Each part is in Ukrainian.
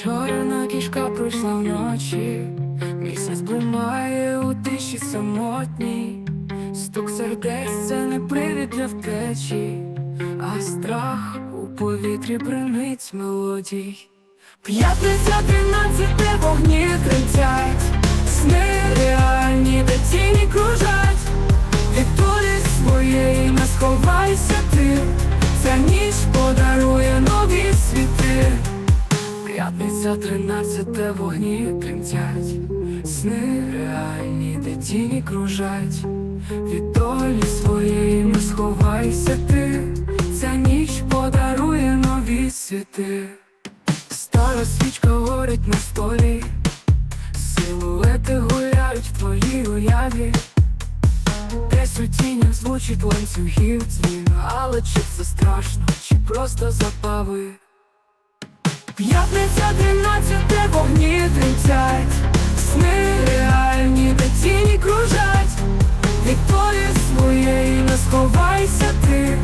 Чорна кішка пройшла вночі, місяць блимає у тиші самотній, стук сердець це не привід для втечі, а страх у повітрі бринить мелодій. П'ятниця тринадцяте вогні тремтять, сни реальні, де тіні кружать, від долі своєї не сховайся ти, ця ніч подарує. П'ятниця тринадцяте вогні тремтять, сни реальні, де тіні кружать, від долі своєї не сховайся ти, ця ніч подарує нові світи. Стара свічка горить на столі, силуети гуляють в твоїй уяві, десь у тінях звучить ланцюгів дзвін, але чи це страшно, чи просто забави? П'ятниця тринадцяте вогні тремтять, сни реальні, де тіні кружать, від долі своєї не сховайся ти,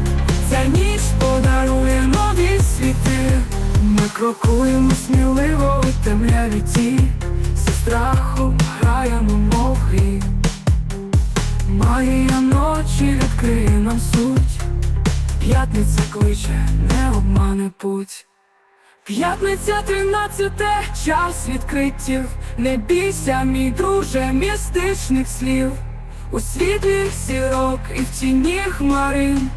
ця ніч подарує нові світи. Ми крокуємо сміливо у темряві ті, зі страхом граємо мов грі. Магія ночі відкриє нам суть, п'ятниця кличе, не обмане путь. П'ятниця тринадцяте, час відкриттів, не бійся, мій друже, містичних слів, у світлі сірок і в тіні хмарин,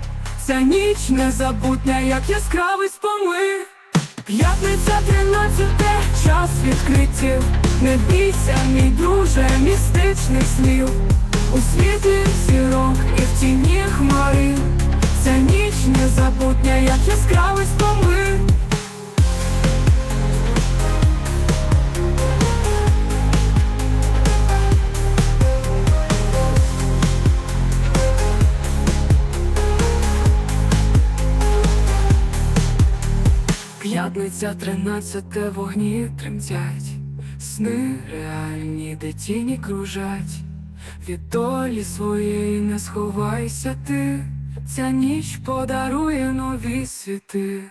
ця ніч незабутня, як яскравий спомин. П'ятниця тринадцяте, час відкриттів, не бійся, мій друже, містичних слів, у світлі сірок і в тіні хмарин, ця ніч незабутня, як яскравий спомин. П'ятниця тринадцяте вогні тремтять, сни реальні, де тіні кружать, від долі своєї не сховайся ти, ця ніч подарує нові світи.